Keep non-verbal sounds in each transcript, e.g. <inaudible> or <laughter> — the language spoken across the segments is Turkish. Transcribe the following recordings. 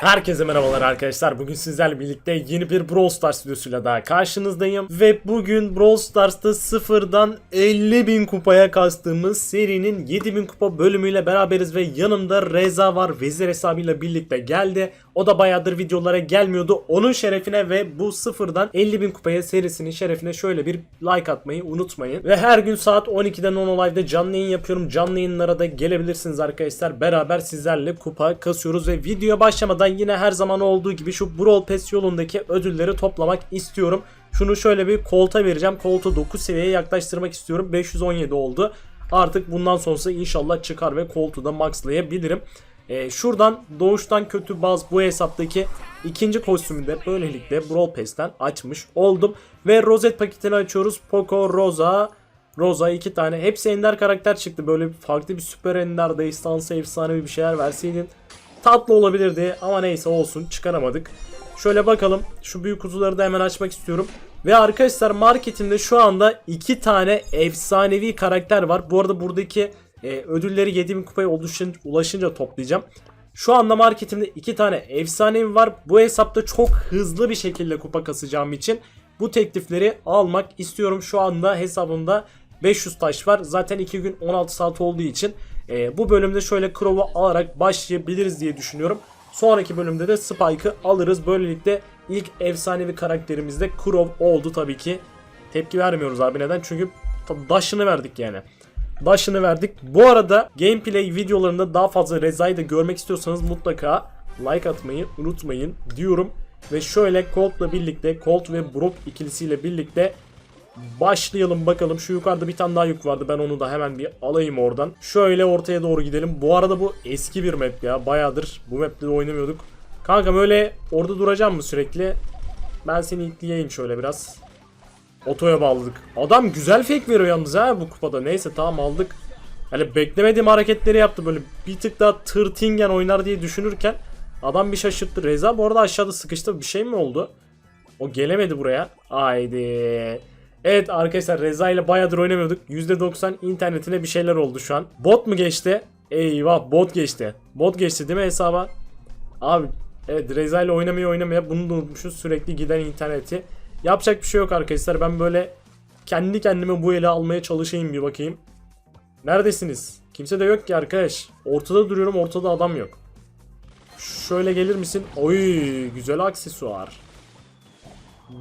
Herkese merhabalar arkadaşlar. Bugün sizlerle birlikte yeni bir Brawl Stars videosuyla daha karşınızdayım. Ve bugün Brawl Stars'ta sıfırdan 50.000 kupaya kastığımız serinin 7.000 kupa bölümüyle beraberiz. Ve yanımda Reza var. Vezir hesabıyla birlikte geldi. O da bayağıdır videolara gelmiyordu. Onun şerefine ve bu sıfırdan 50.000 kupaya serisinin şerefine şöyle bir like atmayı unutmayın. Ve her gün saat 12'den 10 Live'de canlı yayın yapıyorum. Canlı yayınlara da gelebilirsiniz arkadaşlar. Beraber sizlerle kupa kasıyoruz ve videoya başlamadan yine her zaman olduğu gibi şu Brawl Pass yolundaki ödülleri toplamak istiyorum. Şunu şöyle bir kolta vereceğim. Koltu 9 seviyeye yaklaştırmak istiyorum. 517 oldu. Artık bundan sonrası inşallah çıkar ve koltuğu da maxlayabilirim. Ee, şuradan doğuştan kötü baz bu hesaptaki ikinci kostümü de böylelikle Brawl Pass'ten açmış oldum. Ve rozet paketini açıyoruz. Poco, Rosa, Rosa iki tane. Hepsi ender karakter çıktı. Böyle farklı bir süper ender, destansı, efsanevi bir şeyler verseydin tatlı olabilirdi. Ama neyse olsun çıkaramadık. Şöyle bakalım. Şu büyük kutuları da hemen açmak istiyorum. Ve arkadaşlar marketimde şu anda iki tane efsanevi karakter var. Bu arada buradaki e, ödülleri 7000 kupaya ulaşınca, ulaşınca toplayacağım. Şu anda marketimde iki tane efsanevi var. Bu hesapta çok hızlı bir şekilde kupa kasacağım için bu teklifleri almak istiyorum. Şu anda hesabımda 500 taş var. Zaten 2 gün 16 saat olduğu için e, bu bölümde şöyle Crow'u alarak başlayabiliriz diye düşünüyorum. Sonraki bölümde de Spike'ı alırız. Böylelikle ilk efsanevi karakterimiz de Crow oldu tabii ki. Tepki vermiyoruz abi neden? Çünkü daşını verdik yani. Daşını verdik. Bu arada gameplay videolarında daha fazla Reza'yı da görmek istiyorsanız mutlaka like atmayı unutmayın diyorum. Ve şöyle Colt'la birlikte Colt ve Brock ikilisiyle birlikte başlayalım bakalım. Şu yukarıda bir tane daha yük vardı. Ben onu da hemen bir alayım oradan. Şöyle ortaya doğru gidelim. Bu arada bu eski bir map ya. Bayağıdır bu map'te de oynamıyorduk. Kankam öyle orada duracağım mı sürekli? Ben seni itleyeyim şöyle biraz. Otoya bağladık. Adam güzel fake veriyor yalnız ha bu kupada. Neyse tamam aldık. Hani beklemediğim hareketleri yaptı böyle bir tık daha tırtingen oynar diye düşünürken adam bir şaşırttı. Reza bu arada aşağıda sıkıştı bir şey mi oldu? O gelemedi buraya. Haydi. Evet arkadaşlar Reza ile bayağıdır oynamıyorduk. %90 internetine bir şeyler oldu şu an. Bot mu geçti? Eyvah bot geçti. Bot geçti değil mi hesaba? Abi evet Reza ile oynamaya oynamaya bunu da unutmuşuz. Sürekli giden interneti. Yapacak bir şey yok arkadaşlar. Ben böyle kendi kendime bu ele almaya çalışayım bir bakayım. Neredesiniz? Kimse de yok ki arkadaş. Ortada duruyorum ortada adam yok. Şöyle gelir misin? Oy güzel aksesuar.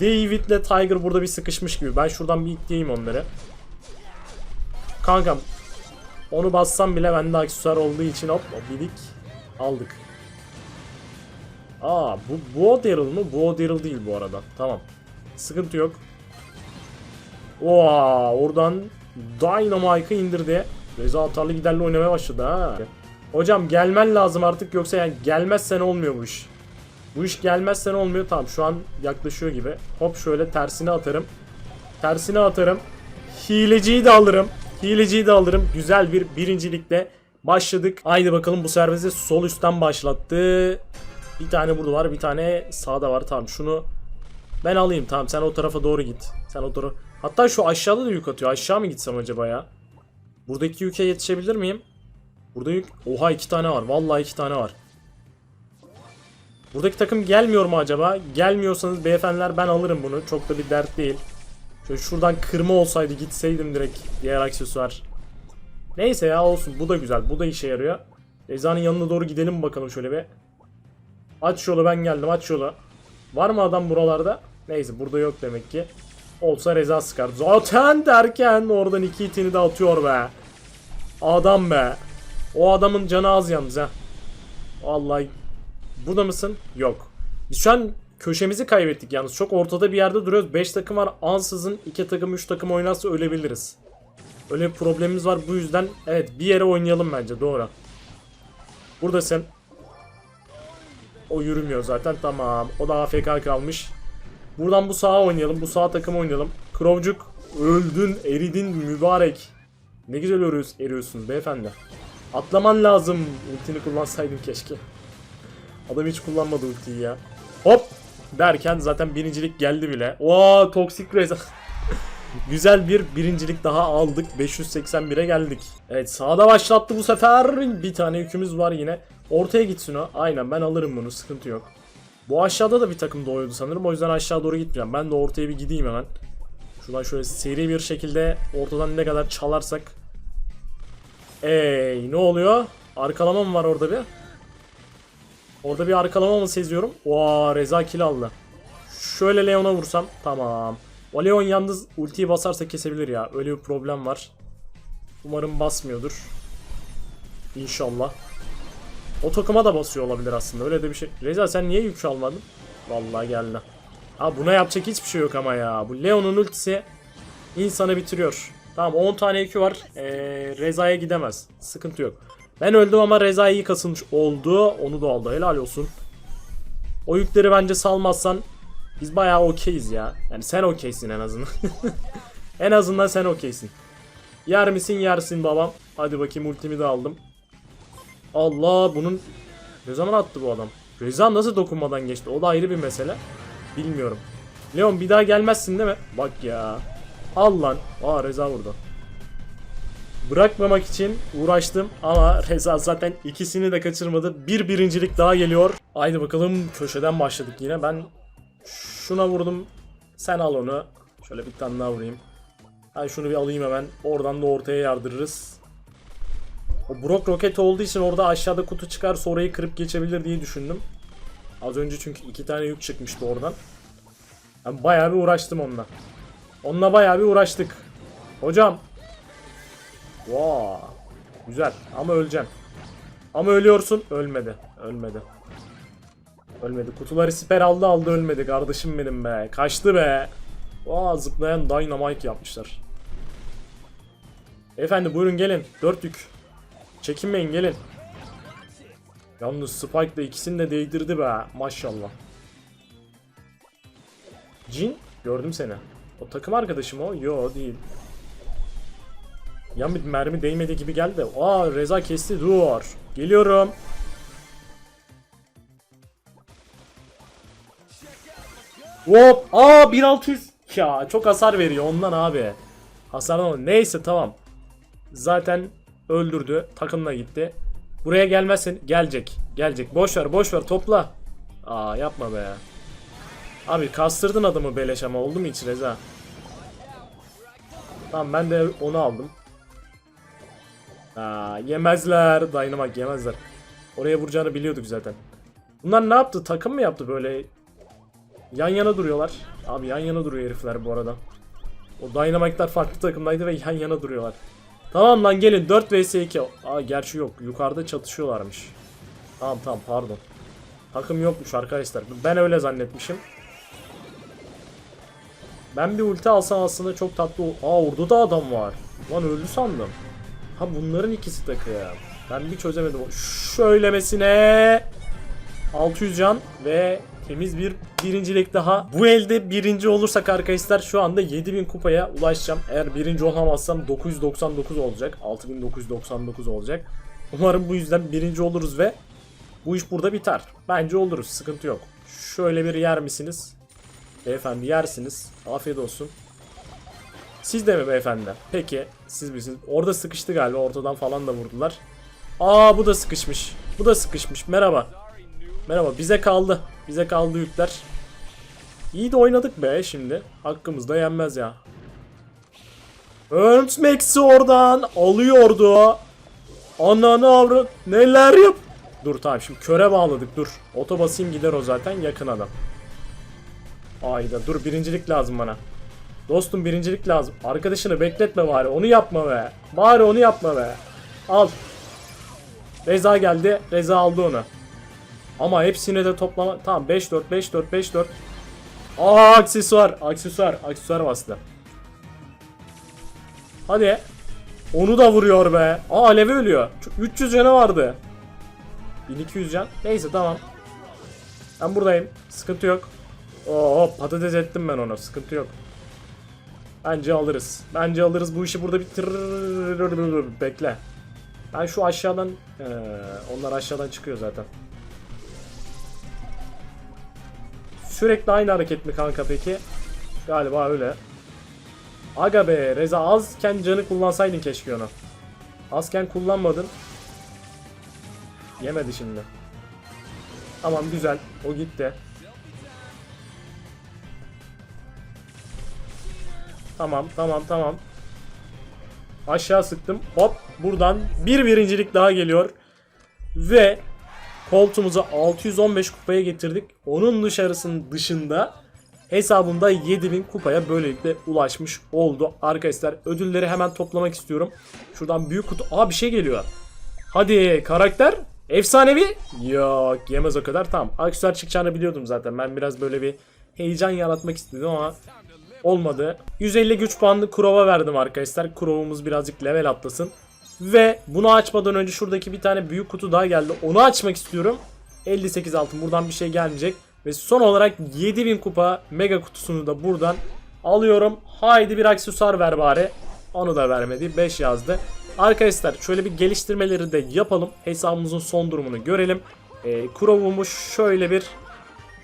David'le Tiger burada bir sıkışmış gibi. Ben şuradan bir itleyeyim onları. Kankam. Onu bassam bile bende aksesuar olduğu için hop bilik aldık. Aa bu, bu o Daryl mı? Bu o Daryl değil bu arada. Tamam. Sıkıntı yok. Oha oradan Dynamike'ı indirdi. Reza atarlı giderle oynamaya başladı ha. Hocam gelmen lazım artık yoksa yani gelmezsen olmuyor bu iş. Bu iş gelmezsen olmuyor. Tamam şu an yaklaşıyor gibi. Hop şöyle tersine atarım. Tersine atarım. Hileciyi de alırım. Hileciyi de alırım. Güzel bir birincilikle başladık. Haydi bakalım bu servisi sol üstten başlattı. Bir tane burada var. Bir tane sağda var. Tamam şunu ben alayım. Tamam sen o tarafa doğru git. Sen o tarafa. Hatta şu aşağıda da yük atıyor. Aşağı mı gitsem acaba ya? Buradaki yüke yetişebilir miyim? Burada yük... Oha iki tane var. Vallahi iki tane var. Buradaki takım gelmiyor mu acaba? Gelmiyorsanız beyefendiler ben alırım bunu. Çok da bir dert değil. Şöyle şuradan kırma olsaydı gitseydim direkt diğer aksesuar. Neyse ya olsun. Bu da güzel. Bu da işe yarıyor. Reza'nın yanına doğru gidelim bakalım şöyle bir. Aç yolu ben geldim aç yolu. Var mı adam buralarda? Neyse burada yok demek ki. Olsa Reza sıkar. Zaten derken oradan iki itini de atıyor be. Adam be. O adamın canı az yalnız ha. Vallahi Burada mısın? Yok. Biz şu an köşemizi kaybettik yalnız. Çok ortada bir yerde duruyoruz. 5 takım var. Ansızın 2 takım 3 takım oynarsa ölebiliriz. Öyle bir problemimiz var. Bu yüzden evet bir yere oynayalım bence. Doğru. Buradasın. O yürümüyor zaten. Tamam. O da AFK kalmış. Buradan bu sağa oynayalım. Bu sağ takım oynayalım. Krovcuk öldün, eridin mübarek. Ne güzel eriyorsun, eriyorsunuz beyefendi. Atlaman lazım. Ultini kullansaydım keşke. Adam hiç kullanmadı ultiyi ya. Hop derken zaten birincilik geldi bile. Oo toksik reza. Güzel bir birincilik daha aldık. 581'e geldik. Evet sağda başlattı bu sefer. Bir tane yükümüz var yine. Ortaya gitsin o. Aynen ben alırım bunu sıkıntı yok. Bu aşağıda da bir takım doğuyordu sanırım. O yüzden aşağı doğru gitmeyeceğim. Ben de ortaya bir gideyim hemen. Şuradan şöyle seri bir şekilde ortadan ne kadar çalarsak. Ey ne oluyor? Arkalama mı var orada bir? Orada bir arkalama mı seziyorum? Oha Reza kill aldı. Şöyle Leon'a vursam tamam. O Leon yalnız ultiyi basarsa kesebilir ya. Öyle bir problem var. Umarım basmıyordur. İnşallah. O takıma da basıyor olabilir aslında. Öyle de bir şey. Reza sen niye yük almadın? Vallahi geldi. Ha buna yapacak hiçbir şey yok ama ya. Bu Leon'un ultisi insanı bitiriyor. Tamam 10 tane yükü var. Ee, Reza'ya gidemez. Sıkıntı yok. Ben öldüm ama Reza iyi kasılmış oldu. Onu da aldı. Helal olsun. O yükleri bence salmazsan biz bayağı okeyiz ya. Yani sen okeysin en azından. <laughs> en azından sen okeysin. Yer misin yersin babam. Hadi bakayım ultimi de aldım. Allah bunun ne zaman attı bu adam? Reza nasıl dokunmadan geçti? O da ayrı bir mesele. Bilmiyorum. Leon bir daha gelmezsin değil mi? Bak ya. Al lan. Aa Reza vurdu. Bırakmamak için uğraştım ama Reza zaten ikisini de kaçırmadı. Bir birincilik daha geliyor. Haydi bakalım köşeden başladık yine. Ben şuna vurdum. Sen al onu. Şöyle bir tane daha vurayım. Ben şunu bir alayım hemen. Oradan da ortaya yardırırız. O Brock roket olduğu için orada aşağıda kutu çıkar orayı kırıp geçebilir diye düşündüm. Az önce çünkü iki tane yük çıkmıştı oradan. Ben bayağı bir uğraştım onunla. Onunla bayağı bir uğraştık. Hocam. Wow. Güzel ama öleceksin. Ama ölüyorsun. Ölmedi. Ölmedi. Ölmedi. Kutuları siper aldı aldı ölmedi. Kardeşim benim be. Kaçtı be. Aa zıplayan dynamite yapmışlar. Efendi buyurun gelin. Dört yük. Çekinmeyin gelin. Yalnız Spike de ikisini de değdirdi be. Maşallah. Jin gördüm seni. O takım arkadaşım o? Yo değil. Yan bir mermi değmedi gibi geldi. Aa Reza kesti dur. Geliyorum. Hop. Aa 1600. Ya çok hasar veriyor ondan abi. Hasardan neyse tamam. Zaten öldürdü. Takımla gitti. Buraya gelmezsin. Gelecek. Gelecek. Boş ver boş ver topla. Aa yapma be. Abi kastırdın adamı beleş ama oldu mu hiç Reza? Tamam ben de onu aldım. Aa, yemezler. Dynamite yemezler. Oraya vuracağını biliyorduk zaten. Bunlar ne yaptı? Takım mı yaptı böyle? Yan yana duruyorlar. Abi yan yana duruyor herifler bu arada. O Dynamite'lar farklı takımdaydı ve yan yana duruyorlar. Tamam lan gelin 4 vs 2. Aa gerçi yok. Yukarıda çatışıyorlarmış. Tamam tamam pardon. Takım yokmuş arkadaşlar. Ben öyle zannetmişim. Ben bir ulti alsam aslında çok tatlı Aa orada da adam var. Lan öldü sandım. Ha bunların ikisi takım. Ben bir çözemedim. Şöylemesine 600 can ve temiz bir birincilik daha. Bu elde birinci olursak arkadaşlar şu anda 7000 kupaya ulaşacağım. Eğer birinci olamazsam 999 olacak. 6999 olacak. Umarım bu yüzden birinci oluruz ve bu iş burada biter. Bence oluruz. Sıkıntı yok. Şöyle bir yer misiniz? Beyefendi yersiniz. Afiyet olsun. Siz de mi beyefendi? Peki. Siz misiniz? Orada sıkıştı galiba. Ortadan falan da vurdular. Aa bu da sıkışmış. Bu da sıkışmış. Merhaba. Merhaba. Bize kaldı. Bize kaldı yükler. İyi de oynadık be şimdi. Hakkımızda yenmez ya. Ernst Max'i oradan alıyordu. Ananı avru neler yap. Dur tamam şimdi köre bağladık dur. Oto basayım gider o zaten yakın adam. Ayda dur birincilik lazım bana. Dostum birincilik lazım. Arkadaşını bekletme bari onu yapma be. Bari onu yapma be. Al. Reza geldi. Reza aldı onu. Ama hepsini de toplama. Tamam 5-4 5-4 5-4. Aa aksesuar. Aksesuar. Aksesuar bastı. Hadi. Onu da vuruyor be. Aa Alevi ölüyor. Şu 300 canı vardı. 1200 can. Neyse tamam. Ben buradayım. Sıkıntı yok. Oo patates ettim ben ona. Sıkıntı yok. Bence alırız. Bence alırız. Bu işi burada bitir. Bekle. Ben şu aşağıdan... Ee, onlar aşağıdan çıkıyor zaten. Sürekli aynı hareket mi kanka peki? Galiba öyle. Aga be Reza azken canı kullansaydın keşke onu. Azken kullanmadın. Yemedi şimdi. Tamam güzel. O gitti. Tamam tamam tamam. Aşağı sıktım. Hop buradan bir birincilik daha geliyor. Ve koltuğumuzu 615 kupaya getirdik. Onun dışarısının dışında hesabımda 7000 kupaya böylelikle ulaşmış oldu. Arkadaşlar ödülleri hemen toplamak istiyorum. Şuradan büyük kutu. Aa bir şey geliyor. Hadi karakter. Efsanevi. Yok yemez o kadar. Tamam. Aksesuar çıkacağını biliyordum zaten. Ben biraz böyle bir heyecan yaratmak istedim ama olmadı. 150 güç puanlı Kurova verdim arkadaşlar. Kurova'mız birazcık level atlasın. Ve bunu açmadan önce şuradaki bir tane büyük kutu daha geldi. Onu açmak istiyorum. 58 altın. Buradan bir şey gelmeyecek. Ve son olarak 7000 kupa mega kutusunu da buradan alıyorum. Haydi bir aksesuar ver bari. Onu da vermedi. 5 yazdı. Arkadaşlar şöyle bir geliştirmeleri de yapalım. Hesabımızın son durumunu görelim. Ee, Kurova'mı şöyle bir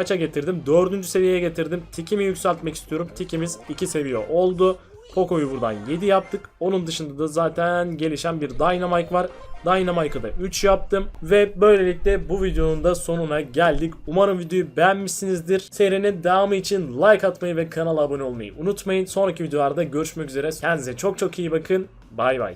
kaça getirdim? Dördüncü seviyeye getirdim. Tikimi yükseltmek istiyorum. Tikimiz 2 seviye oldu. Poco'yu buradan 7 yaptık. Onun dışında da zaten gelişen bir Dynamite var. Dynamite'ı da 3 yaptım. Ve böylelikle bu videonun da sonuna geldik. Umarım videoyu beğenmişsinizdir. Serinin devamı için like atmayı ve kanala abone olmayı unutmayın. Sonraki videolarda görüşmek üzere. Kendinize çok çok iyi bakın. Bay bay.